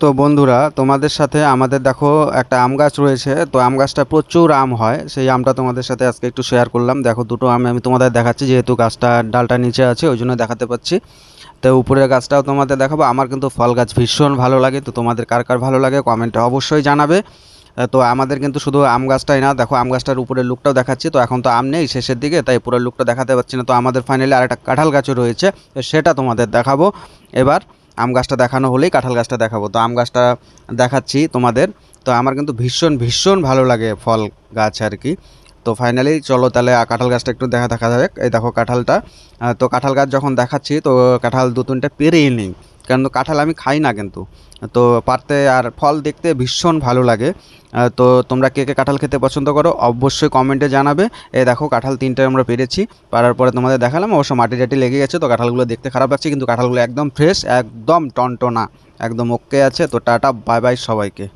তো বন্ধুরা, তোমাদের সাথে আমাদের দেখো একটা আম গাছ রয়েছে। তো আম গাছটা প্রচুর আম হয়। সেই আমটা তোমাদের সাথে আজকে একটু শেয়ার করলাম। দেখো, দুটো আম আমি তোমাদের দেখাচ্ছি, যেহেতু গাছটা ডালটা নিচে আছে, ওই জন্য দেখাতে পাচ্ছি। তো উপরের গাছটাও তোমাদের দেখাবো। আমার কিন্তু ফল গাছ ভীষণ ভালো লাগে। তো তোমাদের কার কার ভালো লাগে কমেন্টে অবশ্যই জানাবে। তো আমাদের কিন্তু শুধু আম গাছটাই না, দেখো, আম গাছটার উপরের লুকটাও দেখাচ্ছি। তো এখন তো আম নেই শেষের দিকে, তাই পুরো লুকটা দেখাতে পারছি না। তো আমাদের ফাইনালি আরেকটা কাঁঠাল গাছও রয়েছে সেটা তোমাদের দেখাবো। এবার আম গাছটা দেখানো হলেই কাঁঠাল গাছটা দেখাবো। তো আম গাছটা দেখাচ্ছি তোমাদের। তো আমার কিন্তু ভীষণ ভীষণ ভালো লাগে ফল গাছ আর কি। তো ফাইনালি চলো তাহলে কাঁঠাল গাছটা একটু দেখা দেখা যাবে এই দেখো কাঁঠালটা। তো কাঁঠাল গাছ যখন দেখাচ্ছি, তো কাঁঠাল দু তিনটে পেরেই নিই। কারণ কাঁঠাল আমি খাই না কিন্তু। তো পারতে আর ফল দেখতে ভীষণ ভালো লাগে। তো তোমরা কে কে কাঁঠাল খেতে পছন্দ করো অবশ্যই কমেন্টে জানাবে। এ দেখো, কাঁঠাল তিনটে আমরা পেরেছি। পারার পরে তোমাদের দেখালাম, অবশ্য মাটি টাটি লেগে গেছে, তো কাঁঠালগুলো দেখতে খারাপ লাগছে, কিন্তু কাঁঠালগুলো একদম ফ্রেশ একদম টনটনা, একদম ওকে আছে। তো টাটা বাই বাই সবাইকে।